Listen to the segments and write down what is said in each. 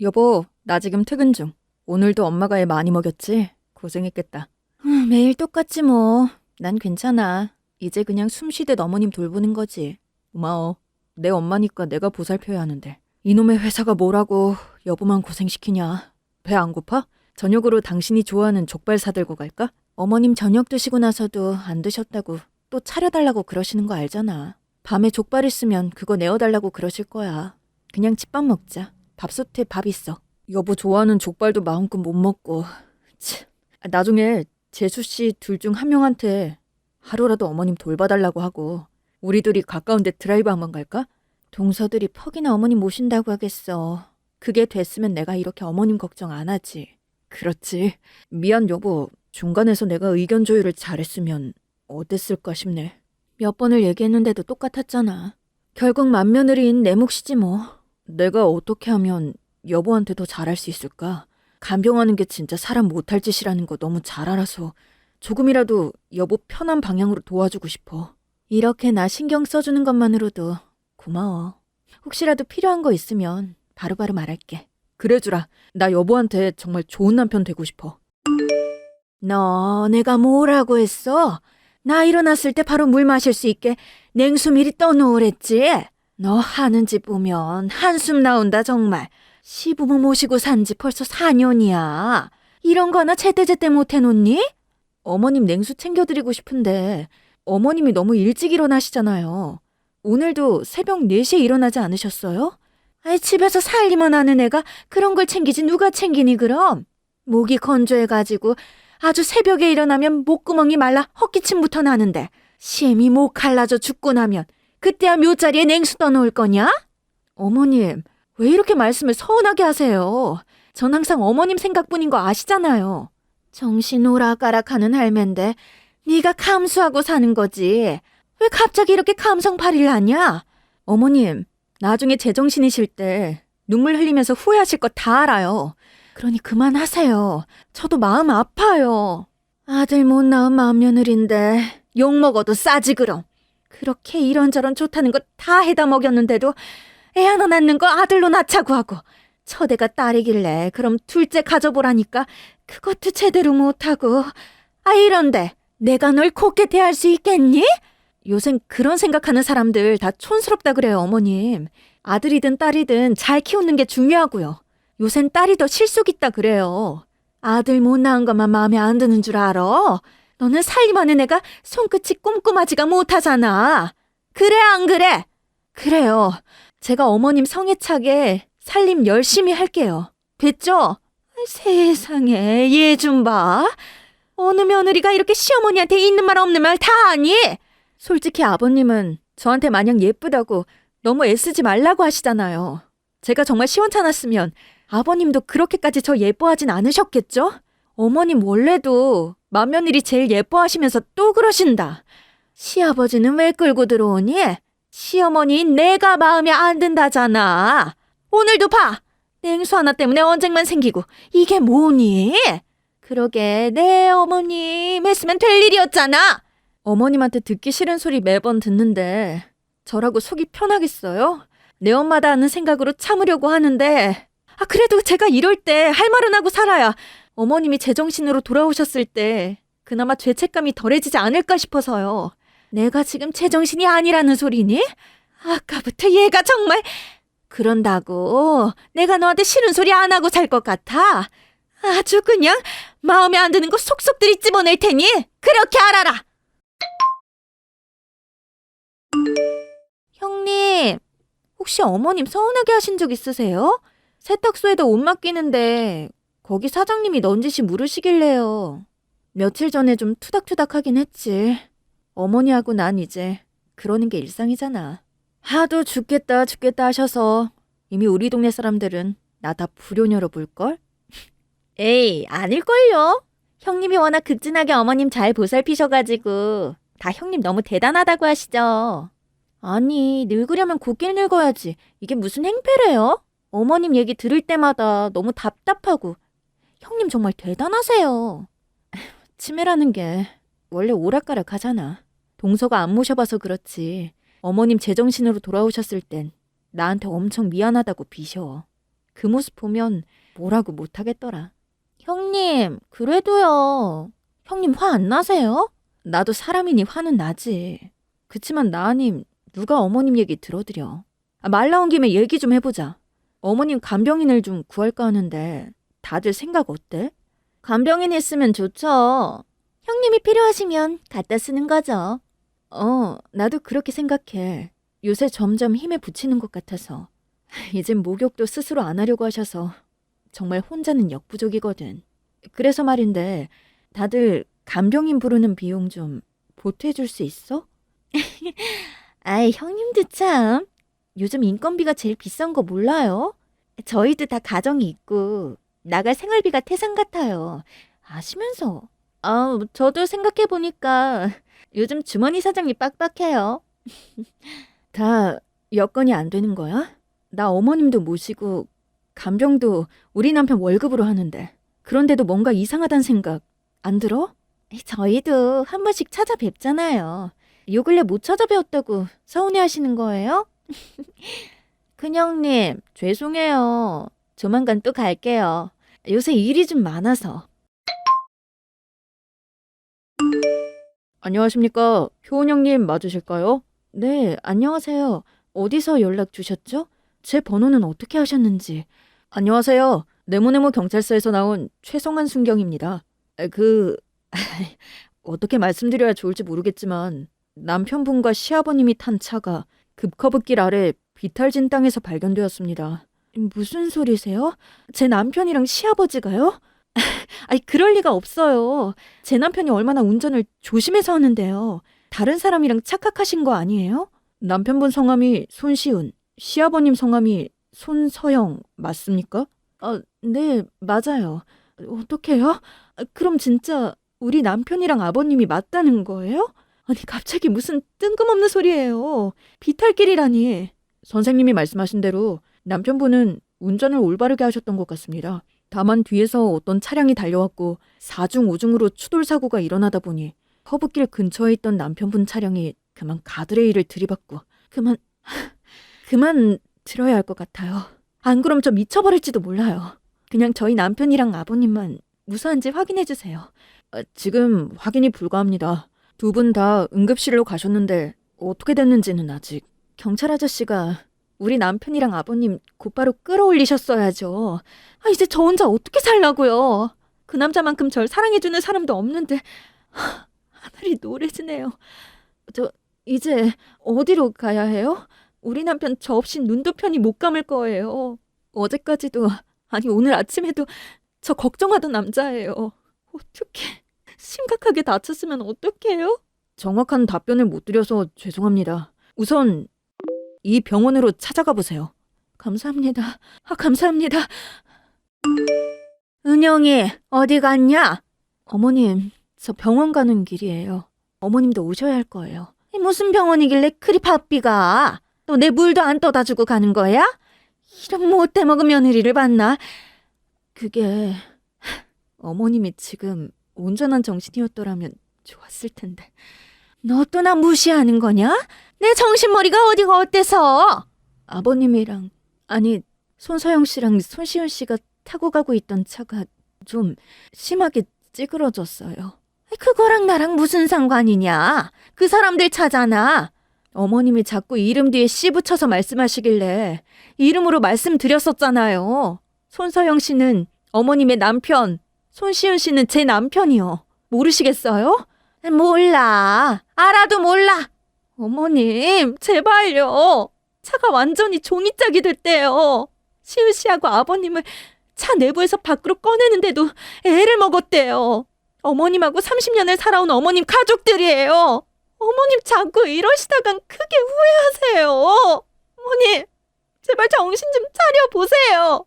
여보, 나 지금 퇴근 중. 오늘도 엄마가 애 많이 먹였지? 고생했겠다. 음, 매일 똑같지 뭐. 난 괜찮아. 이제 그냥 숨 쉬듯 어머님 돌보는 거지. 고마워. 내 엄마니까 내가 보살펴야 하는데. 이놈의 회사가 뭐라고 여보만 고생시키냐. 배 안 고파? 저녁으로 당신이 좋아하는 족발 사들고 갈까? 어머님 저녁 드시고 나서도 안 드셨다고 또 차려달라고 그러시는 거 알잖아. 밤에 족발 있으면 그거 내어달라고 그러실 거야. 그냥 집밥 먹자. 밥솥에 밥 있어. 여보 좋아하는 족발도 마음껏 못 먹고. 참. 아, 나중에 재수 씨 둘 중 한 명한테 하루라도 어머님 돌봐달라고 하고 우리 둘이 가까운데 드라이브 한번 갈까? 동서들이 퍽이나 어머님 모신다고 하겠어. 그게 됐으면 내가 이렇게 어머님 걱정 안 하지. 그렇지. 미안 여보. 중간에서 내가 의견 조율을 잘했으면 어땠을까 싶네. 몇 번을 얘기했는데도 똑같았잖아. 결국 맏며느리인 내 몫이지 뭐. 내가 어떻게 하면 여보한테 더 잘할 수 있을까? 간병하는 게 진짜 사람 못할 짓이라는 거 너무 잘 알아서 조금이라도 여보 편한 방향으로 도와주고 싶어. 이렇게 나 신경 써주는 것만으로도 고마워. 혹시라도 필요한 거 있으면 바로바로 말할게. 그래주라. 나 여보한테 정말 좋은 남편 되고 싶어. 너 내가 뭐라고 했어? 나 일어났을 때 바로 물 마실 수 있게 냉수 미리 떠놓으랬지? 너 하는 집 보면 한숨 나온다 정말. 시부모 모시고 산 지 벌써 4년이야. 이런 거 하나 제때제때 못 해놓니? 어머님 냉수 챙겨드리고 싶은데 어머님이 너무 일찍 일어나시잖아요. 오늘도 새벽 4시에 일어나지 않으셨어요? 아이, 집에서 살림만 하는 애가 그런 걸 챙기지 누가 챙기니 그럼? 목이 건조해가지고 아주 새벽에 일어나면 목구멍이 말라 헛기침부터 나는데 심이 목 갈라져 죽고 나면 그때야 묘자리에 냉수 떠놓을 거냐? 어머님, 왜 이렇게 말씀을 서운하게 하세요? 전 항상 어머님 생각뿐인 거 아시잖아요. 정신 오락가락하는 할맨데 네가 감수하고 사는 거지. 왜 갑자기 이렇게 감성팔이를 하냐? 어머님, 나중에 제정신이실 때 눈물 흘리면서 후회하실 거 다 알아요. 그러니 그만하세요. 저도 마음 아파요. 아들 못 낳은 맏며느리인데 욕 먹어도 싸지 그럼. 그렇게 이런저런 좋다는 거 다 해다 먹였는데도 애 하나 낳는 거 아들로 낳자고 하고 첫애가 딸이길래 그럼 둘째 가져보라니까 그것도 제대로 못하고 아 이런데 내가 널 곱게 대할 수 있겠니? 요새 그런 생각하는 사람들 다 촌스럽다 그래요 어머님 아들이든 딸이든 잘 키우는 게 중요하고요 요샌 딸이 더 실속 있다 그래요 아들 못 낳은 것만 마음에 안 드는 줄 알아? 너는 살림하는 애가 손끝이 꼼꼼하지가 못하잖아 그래 안 그래? 그래요 제가 어머님 성에 차게 살림 열심히 할게요. 됐죠? 세상에, 얘 좀 봐. 어느 며느리가 이렇게 시어머니한테 있는 말 없는 말다 하니? 솔직히 아버님은 저한테 마냥 예쁘다고 너무 애쓰지 말라고 하시잖아요. 제가 정말 시원찮았으면 아버님도 그렇게까지 저 예뻐하진 않으셨겠죠? 어머님 원래도 맏며느리 제일 예뻐하시면서 또 그러신다. 시아버지는 왜 끌고 들어오니? 시어머니 내가 마음에 안 든다잖아. 오늘도 봐. 냉수 하나 때문에 언쟁만 생기고 이게 뭐니? 그러게 내 어머님 했으면 될 일이었잖아. 어머님한테 듣기 싫은 소리 매번 듣는데 저라고 속이 편하겠어요? 내 엄마다 하는 생각으로 참으려고 하는데 아 그래도 제가 이럴 때 할 말은 하고 살아야 어머님이 제정신으로 돌아오셨을 때 그나마 죄책감이 덜해지지 않을까 싶어서요. 내가 지금 제정신이 아니라는 소리니? 아까부터 얘가 정말 그런다고 내가 너한테 싫은 소리 안 하고 살 것 같아? 아주 그냥 마음에 안 드는 거 속속들이 집어낼 테니 그렇게 알아라. 형님, 혹시 어머님 서운하게 하신 적 있으세요? 세탁소에다 옷 맡기는데 거기 사장님이 넌지시 물으시길래요. 며칠 전에 좀 투닥투닥 하긴 했지. 어머니하고 난 이제 그러는 게 일상이잖아. 하도 죽겠다 죽겠다 하셔서 이미 우리 동네 사람들은 나 다 불효녀로 볼걸? 에이 아닐걸요. 형님이 워낙 극진하게 어머님 잘 보살피셔가지고 다 형님 너무 대단하다고 하시죠. 아니 늙으려면 곱게 늙어야지. 이게 무슨 행패래요? 어머님 얘기 들을 때마다 너무 답답하고 형님 정말 대단하세요. 치매라는 게 원래 오락가락 하잖아. 동서가 안 모셔봐서 그렇지. 어머님 제정신으로 돌아오셨을 땐 나한테 엄청 미안하다고 비셔. 그 모습 보면 뭐라고 못하겠더라. 형님, 그래도요. 형님 화 안 나세요? 나도 사람이니 화는 나지. 그치만 나님, 누가 어머님 얘기 들어드려. 아, 말 나온 김에 얘기 좀 해보자. 어머님 간병인을 좀 구할까 하는데 다들 생각 어때? 간병인 있으면 좋죠. 형님이 필요하시면 갖다 쓰는 거죠. 어, 나도 그렇게 생각해. 요새 점점 힘에 부치는 것 같아서. 이젠 목욕도 스스로 안 하려고 하셔서 정말 혼자는 역부족이거든. 그래서 말인데 다들 간병인 부르는 비용 좀 보태줄 수 있어? 아이, 형님도 참. 요즘 인건비가 제일 비싼 거 몰라요? 저희도 다 가정이 있고 나갈 생활비가 태산 같아요. 아시면서. 아, 저도 생각해 보니까 요즘 주머니 사정이 빡빡해요. 다 여건이 안 되는 거야? 나 어머님도 모시고 간병도 우리 남편 월급으로 하는데 그런데도 뭔가 이상하단 생각 안 들어? 저희도 한 번씩 찾아뵙잖아요. 요 근래 못 찾아뵈었다고 서운해 하시는 거예요? 큰형님, 죄송해요. 조만간 또 갈게요. 요새 일이 좀 많아서. 안녕하십니까. 효은 형님 맞으실까요? 네, 안녕하세요. 어디서 연락 주셨죠? 제 번호는 어떻게 하셨는지. 안녕하세요. 네모네모 경찰서에서 나온 최성한 순경입니다. 에, 그, 어떻게 말씀드려야 좋을지 모르겠지만, 남편분과 시아버님이 탄 차가 급커브길 아래 비탈진 땅에서 발견되었습니다. 무슨 소리세요? 제 남편이랑 시아버지가요? 아니, 그럴 리가 없어요. 제 남편이 얼마나 운전을 조심해서 하는데요. 다른 사람이랑 착각하신 거 아니에요? 남편분 성함이 손시훈, 시아버님 성함이 손서영 맞습니까? 아, 네, 맞아요. 어떡해요? 아, 그럼 진짜 우리 남편이랑 아버님이 맞다는 거예요? 아니, 갑자기 무슨 뜬금없는 소리예요. 비탈길이라니. 선생님이 말씀하신 대로 남편분은 운전을 올바르게 하셨던 것 같습니다. 다만 뒤에서 어떤 차량이 달려왔고 4중 5중으로 추돌 사고가 일어나다 보니 허브길 근처에 있던 남편분 차량이 그만 가드레일을 들이받고 그만 그만 들어야 할 것 같아요. 안 그럼 저 미쳐버릴지도 몰라요. 그냥 저희 남편이랑 아버님만 무사한지 확인해 주세요. 아, 지금 확인이 불가합니다. 두 분 다 응급실로 가셨는데 어떻게 됐는지는 아직 경찰 아저씨가 우리 남편이랑 아버님 곧바로 끌어올리셨어야죠. 아, 이제 저 혼자 어떻게 살라고요? 그 남자만큼 절 사랑해주는 사람도 없는데 하, 하늘이 노래지네요. 저 이제 어디로 가야 해요? 우리 남편 저 없이 눈도 편히 못 감을 거예요. 어제까지도 아니 오늘 아침에도 저 걱정하던 남자예요. 어떻게 심각하게 다쳤으면 어떡해요? 정확한 답변을 못 드려서 죄송합니다. 우선 이 병원으로 찾아가 보세요. 감사합니다. 아, 감사합니다. 은영이 어디 갔냐? 어머님, 저 병원 가는 길이에요. 어머님도 오셔야 할 거예요. 무슨 병원이길래 그리 바삐가? 너 내 물도 안 떠다 주고 가는 거야? 이런 못돼 먹은 며느리를 봤나? 그게 어머님이 지금 온전한 정신이었더라면 좋았을 텐데. 너 또 나 무시하는 거냐? 내 정신머리가 어디가 어때서? 아버님이랑 아니 손서영 씨랑 손시윤 씨가 타고 가고 있던 차가 좀 심하게 찌그러졌어요. 그거랑 나랑 무슨 상관이냐? 그 사람들 차잖아. 어머님이 자꾸 이름 뒤에 씨 붙여서 말씀하시길래 이름으로 말씀드렸었잖아요. 손서영 씨는 어머님의 남편, 손시윤 씨는 제 남편이요. 모르시겠어요? 몰라. 알아도 몰라. 어머님, 제발요. 차가 완전히 종이짝이 됐대요. 시윤 씨하고 아버님을 차 내부에서 밖으로 꺼내는데도 애를 먹었대요. 어머님하고 30년을 살아온 어머님 가족들이에요. 어머님 자꾸 이러시다간 크게 후회하세요. 어머님, 제발 정신 좀 차려보세요.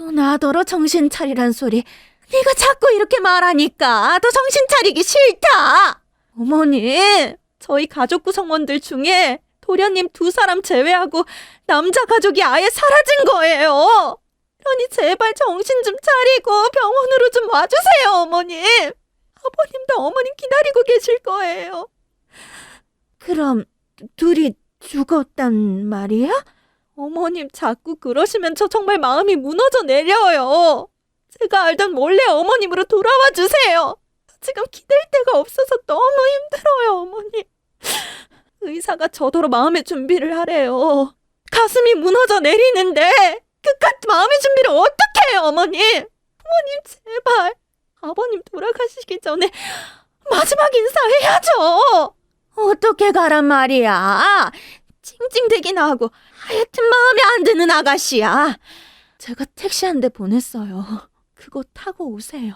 또 나더러 정신 차리란 소리. 네가 자꾸 이렇게 말하니까 더 정신 차리기 싫다. 어머님, 저희 가족 구성원들 중에 도련님 두 사람 제외하고 남자 가족이 아예 사라진 거예요. 그러니 제발 정신 좀 차리고 병원으로 좀 와주세요, 어머님. 아버님도 어머님 기다리고 계실 거예요. 그럼 둘이 죽었단 말이야? 어머님 자꾸 그러시면 저 정말 마음이 무너져 내려요. 제가 알던 원래 어머님으로 돌아와 주세요. 지금 기댈 데가 없어서 너무 힘들어요, 어머니. 의사가 저더러 마음의 준비를 하래요. 가슴이 무너져 내리는데 그깟 마음의 준비를 어떻게 해요, 어머니? 어머님 제발 아버님 돌아가시기 전에 마지막 인사해야죠. 어떻게 가란 말이야? 찡찡대긴 하고 하여튼 마음에 안 드는 아가씨야. 제가 택시 한 대 보냈어요. 그거 타고 오세요.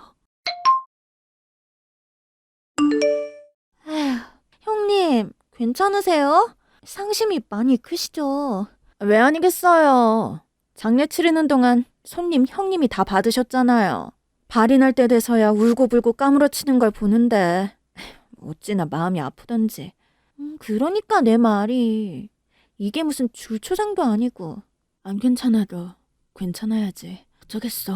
에휴, 형님, 괜찮으세요? 상심이 많이 크시죠? 왜 아니겠어요. 장례 치르는 동안 손님 형님이 다 받으셨잖아요. 발이 날 때 돼서야 울고불고 까무러치는 걸 보는데 어찌나 마음이 아프던지. 음, 그러니까 내 말이 이게 무슨 줄초장도 아니고 안 괜찮아도 괜찮아야지. 어쩌겠어.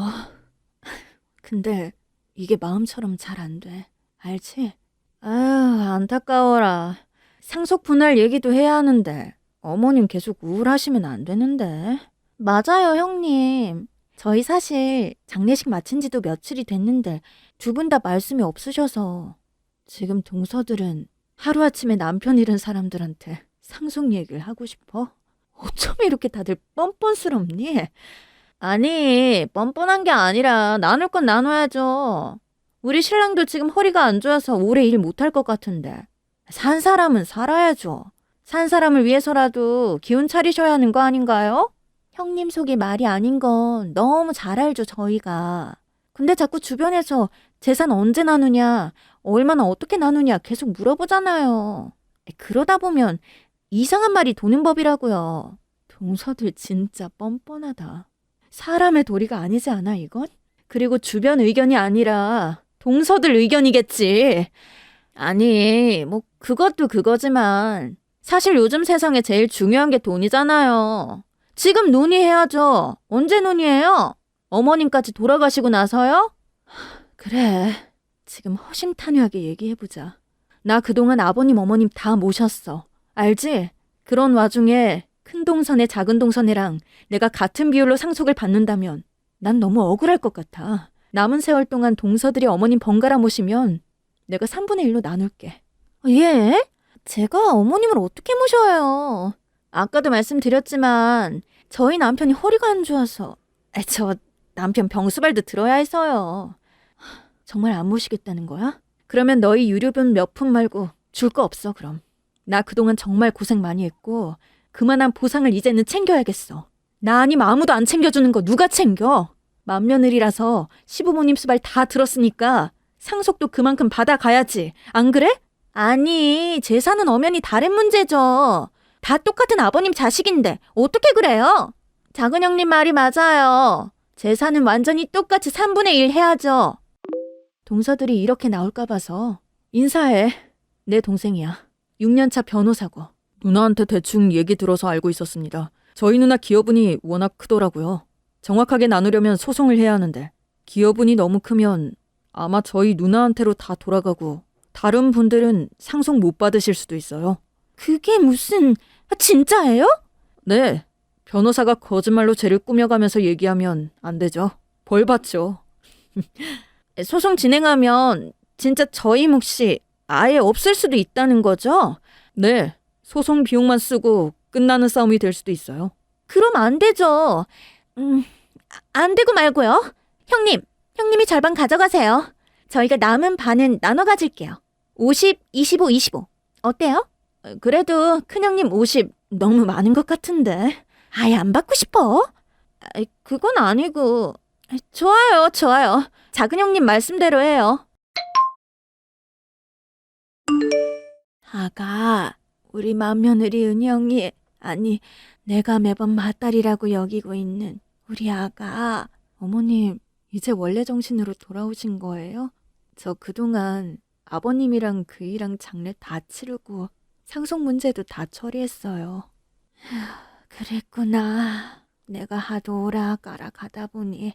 근데 이게 마음처럼 잘 안 돼. 알지? 아휴, 안타까워라. 상속 분할 얘기도 해야 하는데 어머님 계속 우울하시면 안 되는데. 맞아요, 형님. 저희 사실 장례식 마친 지도 며칠이 됐는데 두 분 다 말씀이 없으셔서 지금 동서들은 하루아침에 남편 잃은 사람들한테 상속 얘기를 하고 싶어? 어쩜 이렇게 다들 뻔뻔스럽니? 아니, 뻔뻔한 게 아니라 나눌 건 나눠야죠. 우리 신랑도 지금 허리가 안 좋아서 오래 일 못할 것 같은데. 산 사람은 살아야죠. 산 사람을 위해서라도 기운 차리셔야 하는 거 아닌가요? 형님 속이 말이 아닌 건 너무 잘 알죠, 저희가. 근데 자꾸 주변에서 재산 언제 나누냐, 얼마나 어떻게 나누냐 계속 물어보잖아요. 그러다 보면 이상한 말이 도는 법이라고요. 동서들 진짜 뻔뻔하다. 사람의 도리가 아니지 않아, 이건? 그리고 주변 의견이 아니라 동서들 의견이겠지. 아니, 뭐, 그것도 그거지만, 사실 요즘 세상에 제일 중요한 게 돈이잖아요. 지금 논의해야죠. 언제 논의해요? 어머님까지 돌아가시고 나서요? 하, 그래. 지금 허심탄회하게 얘기해보자. 나 그동안 아버님, 어머님 다 모셨어. 알지? 그런 와중에 큰 동선에 작은 동선이랑 내가 같은 비율로 상속을 받는다면 난 너무 억울할 것 같아. 남은 세월 동안 동서들이 어머님 번갈아 모시면 내가 3분의 1로 나눌게. 예? 제가 어머님을 어떻게 모셔요? 아까도 말씀드렸지만 저희 남편이 허리가 안 좋아서 에, 저 남편 병수발도 들어야 해서요. 하, 정말 안 모시겠다는 거야? 그러면 너희 유료분 몇 푼 말고 줄 거 없어 그럼. 나 그동안 정말 고생 많이 했고 그만한 보상을 이제는 챙겨야겠어. 나 아니면 아무도 안 챙겨주는 거 누가 챙겨? 맏며느리라서 시부모님 수발 다 들었으니까 상속도 그만큼 받아가야지. 안 그래? 아니, 재산은 엄연히 다른 문제죠. 다 똑같은 아버님 자식인데 어떻게 그래요? 작은 형님 말이 맞아요. 재산은 완전히 똑같이 3분의 1 해야죠. 동서들이 이렇게 나올까 봐서 인사해. 내 동생이야. 6년차 변호사고. 누나한테 대충 얘기 들어서 알고 있었습니다. 저희 누나 기여분이 워낙 크더라고요. 정확하게 나누려면 소송을 해야 하는데 기여분이 너무 크면 아마 저희 누나한테로 다 돌아가고 다른 분들은 상속 못 받으실 수도 있어요. 그게 무슨 진짜예요? 네. 변호사가 거짓말로 죄를 꾸며가면서 얘기하면 안 되죠. 벌 받죠. 소송 진행하면 진짜 저희 몫이 아예 없을 수도 있다는 거죠? 네. 소송 비용만 쓰고 끝나는 싸움이 될 수도 있어요. 그럼 안 되죠. 음, 안 되고 말고요. 형님, 형님이 절반 가져가세요. 저희가 남은 반은 나눠 가질게요. 50, 25, 25. 어때요? 어, 그래도 큰형님 50 너무 많은 것 같은데. 아예 안 받고 싶어? 아, 그건 아니고. 아, 좋아요, 좋아요. 작은 형님 말씀대로 해요. 아가, 우리 맏며느리 은영이, 아니, 내가 매번 맏딸이라고 여기고 있는 우리 아가. 어머님, 이제 원래 정신으로 돌아오신 거예요? 저 그동안 아버님이랑 그이랑 장례 다 치르고 상속 문제도 다 처리했어요. 그랬구나. 내가 하도 오락가락 가다 보니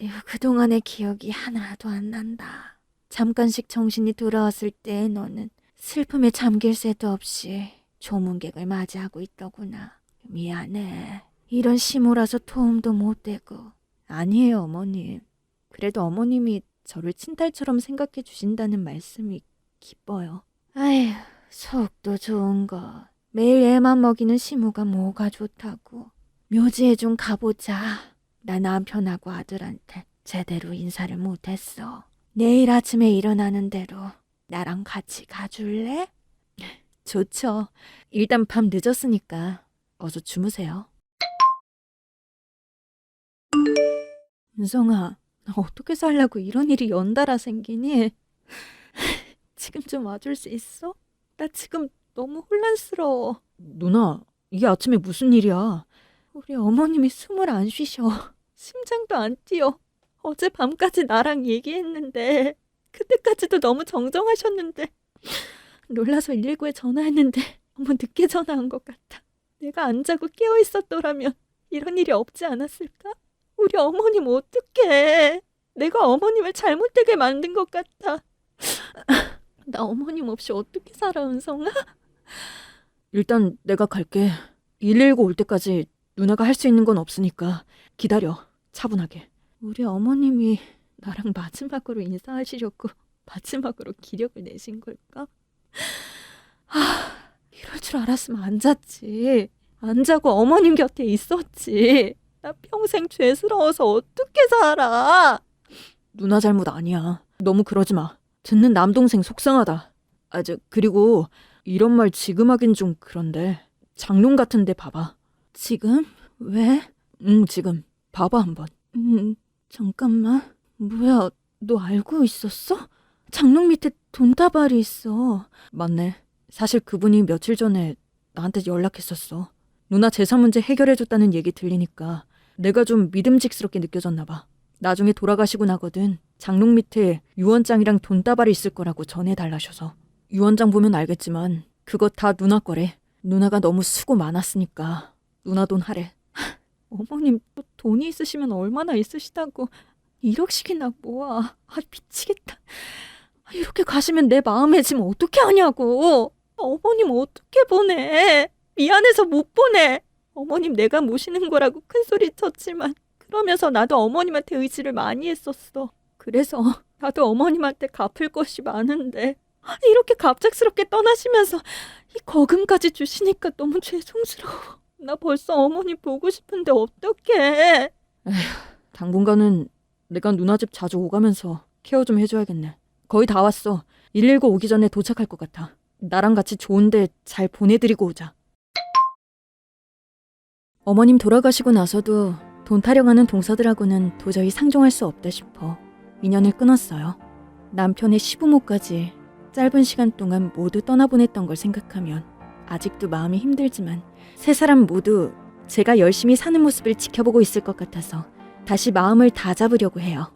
에휴, 그동안의 기억이 하나도 안 난다. 잠깐씩 정신이 돌아왔을 때 너는 슬픔에 잠길 새도 없이 조문객을 맞이하고 있더구나. 미안해. 이런 시모라서 도움도 못 되고. 아니에요, 어머님. 그래도 어머님이 저를 친딸처럼 생각해 주신다는 말씀이 기뻐요. 아휴, 속도 좋은 거. 매일 애만 먹이는 시모가 뭐가 좋다고. 묘지에 좀 가보자. 나 남편하고 아들한테 제대로 인사를 못했어. 내일 아침에 일어나는 대로 나랑 같이 가줄래? 좋죠. 일단 밤 늦었으니까 어서 주무세요. 은성아, 나 어떻게 살라고 이런 일이 연달아 생기니? 지금 좀 와줄 수 있어? 나 지금 너무 혼란스러워. 누나, 이게 아침에 무슨 일이야? 우리 어머님이 숨을 안 쉬셔. 심장도 안 뛰어. 어제 밤까지 나랑 얘기했는데 그때까지도 너무 정정하셨는데 놀라서 119에 전화했는데 너무 늦게 전화한 것 같아. 내가 안 자고 깨어 있었더라면 이런 일이 없지 않았을까? 우리 어머님 어떡해. 내가 어머님을 잘못되게 만든 것 같아. 나 어머님 없이 어떻게 살아, 은성아? 일단 내가 갈게. 119 올 때까지 누나가 할 수 있는 건 없으니까 기다려. 차분하게. 우리 어머님이 나랑 마지막으로 인사하시려고 마지막으로 기력을 내신 걸까? 하, 이럴 줄 알았으면 안 잤지. 안 자고 어머님 곁에 있었지. 나 평생 죄스러워서 어떻게 살아? 누나 잘못 아니야. 너무 그러지 마. 듣는 남동생 속상하다. 아, 저, 그리고 이런 말 지금 하긴 좀 그런데 장롱 같은데 봐봐. 지금? 왜? 응, 지금. 봐봐 한번. 음, 잠깐만. 뭐야, 너 알고 있었어? 장롱 밑에 돈다발이 있어. 맞네. 사실 그분이 며칠 전에 나한테 연락했었어. 누나 재산 문제 해결해줬다는 얘기 들리니까 내가 좀 믿음직스럽게 느껴졌나 봐. 나중에 돌아가시고 나거든 장롱 밑에 유언장이랑 돈다발이 있을 거라고 전해달라셔서. 유언장 보면 알겠지만 그거 다 누나 거래. 누나가 너무 수고 많았으니까 누나 돈 하래. 어머님 또 돈이 있으시면 얼마나 있으시다고 1억씩이나 모아. 아 미치겠다. 아, 이렇게 가시면 내 마음의 짐 어떻게 하냐고. 어머님 어떻게 보내. 미안해서 못 보내. 어머님 내가 모시는 거라고 큰 소리 쳤지만 그러면서 나도 어머님한테 의지를 많이 했었어. 그래서 나도 어머님한테 갚을 것이 많은데 아, 이렇게 갑작스럽게 떠나시면서 이 거금까지 주시니까 너무 죄송스러워. 나 벌써 어머니 보고 싶은데 어떡해. 에휴, 당분간은 내가 누나 집 자주 오가면서 케어 좀 해줘야겠네. 거의 다 왔어. 119 오기 전에 도착할 것 같아. 나랑 같이 좋은데 잘 보내드리고 오자. 어머님 돌아가시고 나서도 돈 타령하는 동서들하고는 도저히 상종할 수 없다 싶어 인연을 끊었어요. 남편의 시부모까지 짧은 시간 동안 모두 떠나보냈던 걸 생각하면 아직도 마음이 힘들지만 세 사람 모두 제가 열심히 사는 모습을 지켜보고 있을 것 같아서 다시 마음을 다잡으려고 해요.